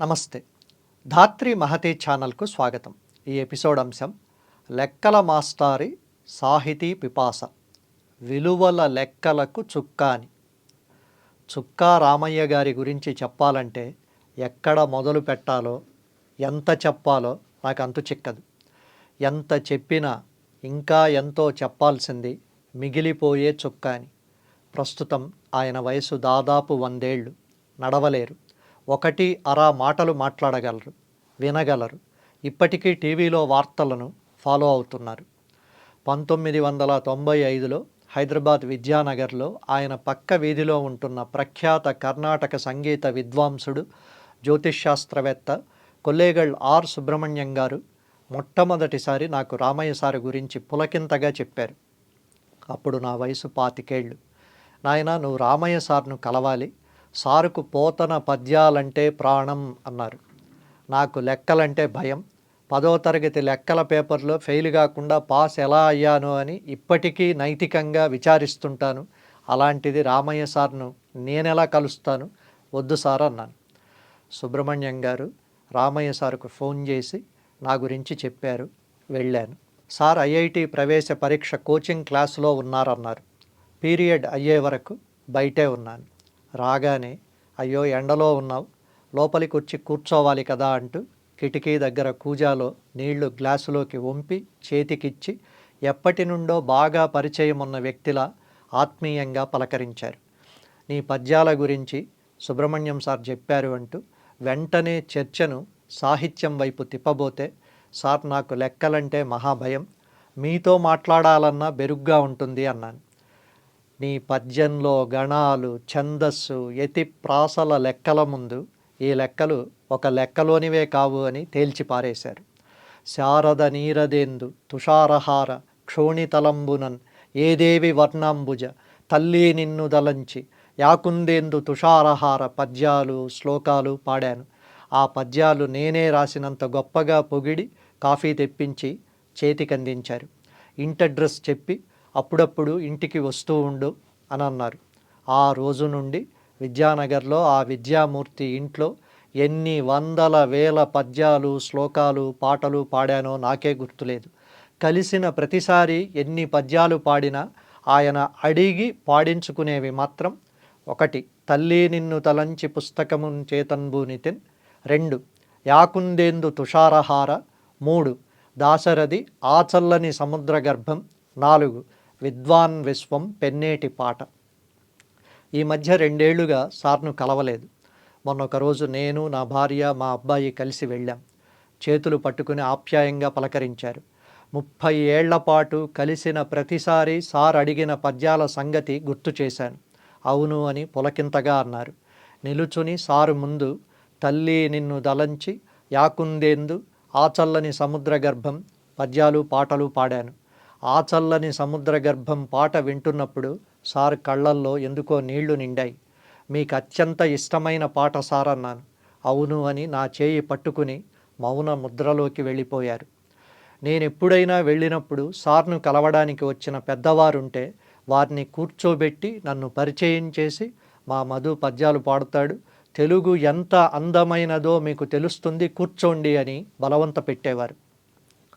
నమస్తే. ధాత్రి మహతి ఛానల్కు స్వాగతం. ఈ ఎపిసోడ్ అంశం లెక్కల మాస్టారి సాహితీ పిపాస విలువల లెక్కలకు చుక్కాని. చుక్కా రామయ్య గారి గురించి చెప్పాలంటే ఎక్కడ మొదలు పెట్టాలో ఎంత చెప్పాలో నాకు అంతు చిక్కదు. ఎంత చెప్పినా ఇంకా ఎంతో చెప్పాల్సింది మిగిలిపోయే చుక్కాని. ప్రస్తుతం ఆయన వయసు దాదాపు వందేళ్ళు నడవలేరు. ఒకటి అరా మాటలు మాట్లాడగలరు వినగలరు. ఇప్పటికీ టీవీలో వార్తలను ఫాలో అవుతున్నారు. పంతొమ్మిది వందల తొంభై ఐదులో హైదరాబాద్ విద్యానగర్లో ఆయన పక్క వీధిలో ఉంటున్న ప్రఖ్యాత కర్ణాటక సంగీత విద్వాంసుడు జ్యోతిష్శాస్త్రవేత్త కొల్లేగల్ ఆర్ సుబ్రహ్మణ్యం గారు మొట్టమొదటిసారి నాకు రామయ్య సార్ గురించి పులకింతగా చెప్పారు. అప్పుడు నా వయసు పాతికేళ్ళు. నాయన నువ్వు రామయ్య సార్ను కలవాలి. సారుకు పోతన పద్యాలంటే ప్రాణం అన్నారు. నాకు లెక్కలంటే భయం. పదో తరగతి లెక్కల పేపర్లో ఫెయిల్ కాకుండా పాస్ ఎలా అయ్యాను అని ఇప్పటికీ నైతికంగా విచారిస్తుంటాను. అలాంటిది రామయ్య సార్ను నేనెలా కలుస్తాను? వద్దు సార్ అన్నాను. సుబ్రహ్మణ్యం గారు రామయ్య సార్కు ఫోన్ చేసి నా గురించి చెప్పారు. వెళ్ళాను. సార్ ఐఐటి ప్రవేశ పరీక్ష కోచింగ్ క్లాసులో ఉన్నారన్నారు. పీరియడ్ అయ్యే వరకు బయటే ఉన్నాను. రాగానే అయ్యో ఎండలో ఉన్నావు లోపలికి వచ్చి కూర్చోవాలి కదా అంటూ కిటికీ దగ్గర కూజాలో నీళ్ళు గ్లాసులోకి వంపి చేతికిచ్చి ఎప్పటి నుండో బాగా పరిచయం ఉన్న వ్యక్తిలా ఆత్మీయంగా పలకరించారు. నీ పద్యాల గురించి సుబ్రహ్మణ్యం సార్ చెప్పారు అంటూ వెంటనే చర్చను సాహిత్యం వైపు తిప్పబోతే సార్ నాకు లెక్కలంటే మహాభయం మీతో మాట్లాడాలన్నా బెరుగ్గా ఉంటుంది అన్నాను. నీ పద్యంలో గణాలు ఛందస్సు యతి ప్రాసల లెక్కల ముందు ఈ లెక్కలు ఒక లెక్కలోనివే కావు అని తేల్చి పారేశారు. శారద నీరదేందు తుషారహార క్షోణితలంబునన్ ఏదేవి వర్ణాంబుజ తల్లి నిన్ను దలంచి యాకుందేందు తుషారహార పద్యాలు శ్లోకాలు పాడాను. ఆ పద్యాలు నేనే రాసినంత గొప్పగా పొగిడి కాఫీ తెప్పించి చేతికందించారు. ఇంటి డ్రెస్ చెప్పి అప్పుడప్పుడు ఇంటికి వస్తూ ఉండు అని అన్నారు. ఆ రోజు నుండి విద్యానగర్లో ఆ విద్యామూర్తి ఇంట్లో ఎన్ని వందల వేల పద్యాలు శ్లోకాలు పాటలు పాడానో నాకే గుర్తులేదు. కలిసిన ప్రతిసారి ఎన్ని పద్యాలు పాడినా ఆయన అడిగి పాడించుకునేవి మాత్రం ఒకటి తల్లి నిన్ను తలంచి చేతన్భూ నితిన్. రెండు యాకుందేందు తుషారహార. మూడు దాశరథి ఆచల్లని సముద్ర గర్భం నాలుగు విద్వాన్ విశ్వం పెన్నేటి పాట. ఈ మధ్య రెండేళ్ళుగా సార్ను కలవలేదు. మొన్న ఒక రోజు నేను నా భార్య మా అబ్బాయి కలిసి వెళ్ళాం. చేతులు పట్టుకుని ఆప్యాయంగా పలకరించారు. ముప్పై ఏళ్ళ పాటు కలిసిన ప్రతిసారి సార్ అడిగిన పద్యాల సంగతి గుర్తు చేశాను. అవును అని పులకింతగా అన్నారు. నిలుచుని సారు ముందు తల్లి నిన్ను దలంచి యాకుందేందు ఆచల్లని సముద్ర గర్భం పద్యాలు పాటలు పాడాను. ఆచల్లని సముద్ర గర్భం పాట వింటున్నప్పుడు సార్ కళ్ళల్లో ఎందుకో నీళ్ళు నిండాయి. మీకు అత్యంత ఇష్టమైన పాట సార్ అన్నాను. అవును అని నా చేయి పట్టుకుని మౌన ముద్రలోకి వెళ్ళిపోయారు. నేను ఎప్పుడైనా వెళ్ళినప్పుడు సార్ను కలవడానికి వచ్చిన పెద్దవారుంటే వారిని కూర్చోబెట్టి నన్ను పరిచయం చేసి మా మధు పద్యాలు పాడుతాడు. తెలుగు ఎంత అందమైనదో మీకు తెలుస్తుంది. కూర్చోండి అని బలవంత పెట్టేవారు.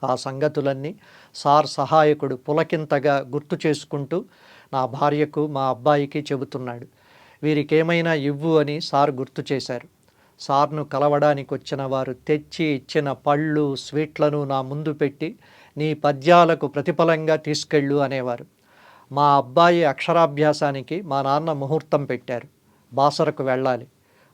ఆ సంగతులన్నీ సార్ సహాయకుడు పులకింతగా గుర్తు చేసుకుంటూ నా భార్యకు మా అబ్బాయికి చెబుతున్నాడు. వీరికేమైనా ఇవ్వు అని సార్ గుర్తు చేశారు. సార్ను కలవడానికి వచ్చిన వారు తెచ్చి ఇచ్చిన పళ్ళు స్వీట్లను నా ముందు పెట్టి నీ పద్యాలకు ప్రతిఫలంగా తీసుకెళ్ళు అనేవారు. మా అబ్బాయి అక్షరాభ్యాసానికి మా నాన్న ముహూర్తం పెట్టారు. బాసరకు వెళ్ళాలి.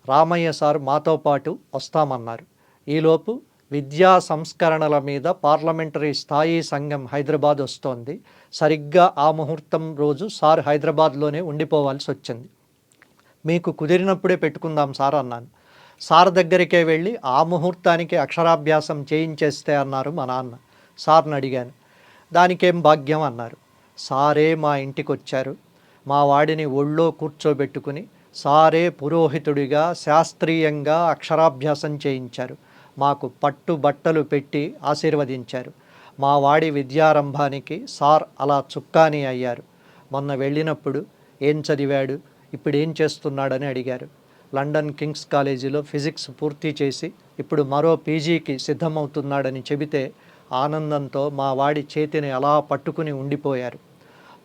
రామయ్య సార్ మాతో పాటు వస్తామన్నారు. ఈలోపు విద్యా సంస్కరణల మీద పార్లమెంటరీ స్థాయి సంఘం హైదరాబాద్ వస్తోంది. సరిగ్గా ఆ ముహూర్తం రోజు సార్ హైదరాబాద్లోనే ఉండిపోవాల్సి వచ్చింది. మీకు కుదిరినప్పుడే పెట్టుకుందాం సార్ అన్నాను. సార్ దగ్గరికే వెళ్ళి ఆ ముహూర్తానికి అక్షరాభ్యాసం చేయించేస్తే అన్నారు మా నాన్న. సార్ని అడిగాను. దానికేం భాగ్యం అన్నారు. సారే మా ఇంటికి వచ్చారు మా వాడిని ఒళ్ళో కూర్చోబెట్టుకుని సారే పురోహితుడిగా శాస్త్రీయంగా అక్షరాభ్యాసం చేయించారు. మాకు పట్టు బట్టలు పెట్టి ఆశీర్వదించారు. మా వాడి విద్యారంభానికి సార్ అలా చుక్కాని అయ్యారు. మొన్న వెళ్ళినప్పుడు ఏం చదివాడు? ఇప్పుడు ఏం చేస్తున్నాడని అడిగారు. లండన్ కింగ్స్ కాలేజీలో ఫిజిక్స్ పూర్తి చేసి ఇప్పుడు మరో పీజీకి సిద్ధమవుతున్నాడని చెబితే ఆనందంతో మా వాడి చేతిని అలా పట్టుకుని ఉండిపోయారు.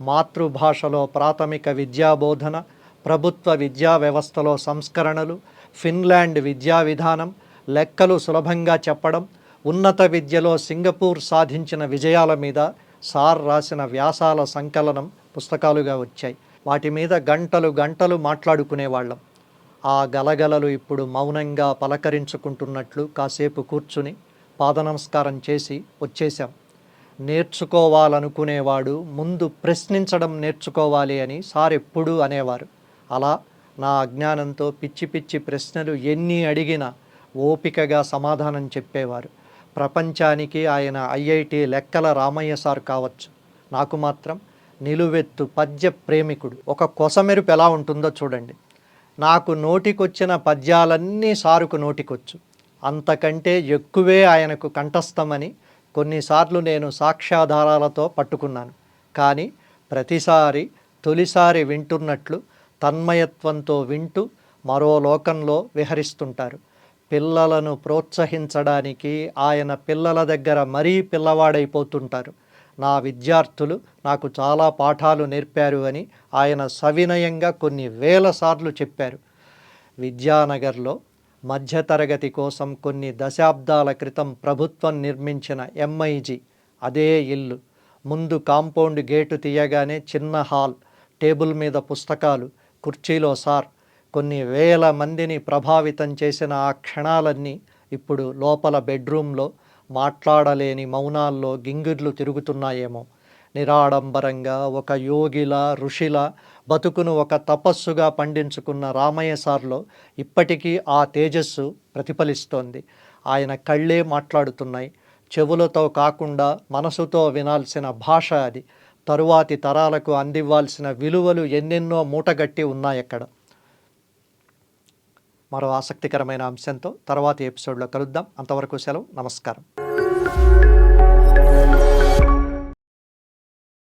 మాతృభాషలో ప్రాథమిక విద్యాబోధన ప్రభుత్వ విద్యా వ్యవస్థలో సంస్కరణలు ఫిన్లాండ్ విద్యా విధానం లెక్కలు సులభంగా చెప్పడం ఉన్నత విద్యలో సింగపూర్ సాధించిన విజయాల మీద సార్ రాసిన వ్యాసాల సంకలనం పుస్తకాలుగా వచ్చాయి. వాటి మీద గంటలు గంటలు మాట్లాడుకునేవాళ్ళం ఆ గలగలలు ఇప్పుడు మౌనంగా పలకరించుకుంటున్నట్లు కాసేపు కూర్చుని పాదనమస్కారం చేసి వచ్చేశాం. నేర్చుకోవాలనుకునేవాడు ముందు ప్రశ్నించడం నేర్చుకోవాలి అని సార్ ఎప్పుడూ అనేవారు. అలా నా అజ్ఞానంతో పిచ్చి పిచ్చి ప్రశ్నలు ఎన్ని అడిగినా ఓపికగా సమాధానం చెప్పేవారు. ప్రపంచానికి ఆయన ఐఐటి లెక్కల రామయ్య సార్ కావచ్చు. నాకు మాత్రం నిలువెత్తు పద్య ప్రేమికుడు. ఒక కొసమెరుపు ఎలా ఉంటుందో చూడండి. నాకు నోటికొచ్చిన పద్యాలన్నీ సారుకు నోటికొచ్చు. అంతకంటే ఎక్కువే ఆయనకు కంఠస్థమని కొన్నిసార్లు నేను సాక్ష్యాధారాలతో పట్టుకున్నాను. కానీ ప్రతిసారి తొలిసారి వింటున్నట్లు తన్మయత్వంతో వింటూ మరో లోకంలో విహరిస్తుంటారు. పిల్లలను ప్రోత్సహించడానికి ఆయన పిల్లల దగ్గర మరీ పిల్లవాడైపోతుంటారు. నా విద్యార్థులు నాకు చాలా పాఠాలు నేర్పారు అని ఆయన సవినయంగా కొన్ని వేల సార్లు చెప్పారు. విద్యానగర్లో మధ్యతరగతి కోసం కొన్ని దశాబ్దాల క్రితం ప్రభుత్వం నిర్మించిన ఎంఐజీ అదే ఇల్లు. ముందు కాంపౌండ్ గేటు తీయగానే చిన్న హాల్ టేబుల్ మీద పుస్తకాలు కుర్చీలో సార్ కొన్ని వేల మందిని ప్రభావితం చేసిన ఆ క్షణాలన్నీ ఇప్పుడు లోపల బెడ్రూమ్లో మాట్లాడలేని మౌనాల్లో గింగిర్లు తిరుగుతున్నాయేమో. నిరాడంబరంగా ఒక యోగిల ఋషిల బతుకును ఒక తపస్సుగా పండించుకున్న రామయ్య సార్లో ఇప్పటికీ ఆ తేజస్సు ప్రతిఫలిస్తోంది. ఆయన కళ్ళే మాట్లాడుతున్నాయి. చెవులతో కాకుండా మనసుతో వినాల్సిన భాష అది. తరువాతి తరాలకు అందివ్వాల్సిన విలువలు ఎన్నెన్నో మూటగట్టి ఉన్నాయక్కడ. మరో ఆసక్తికరమైన అంశంతో తర్వాతి ఎపిసోడ్లో కలుద్దాం. అంతవరకు సెలవు. నమస్కారం.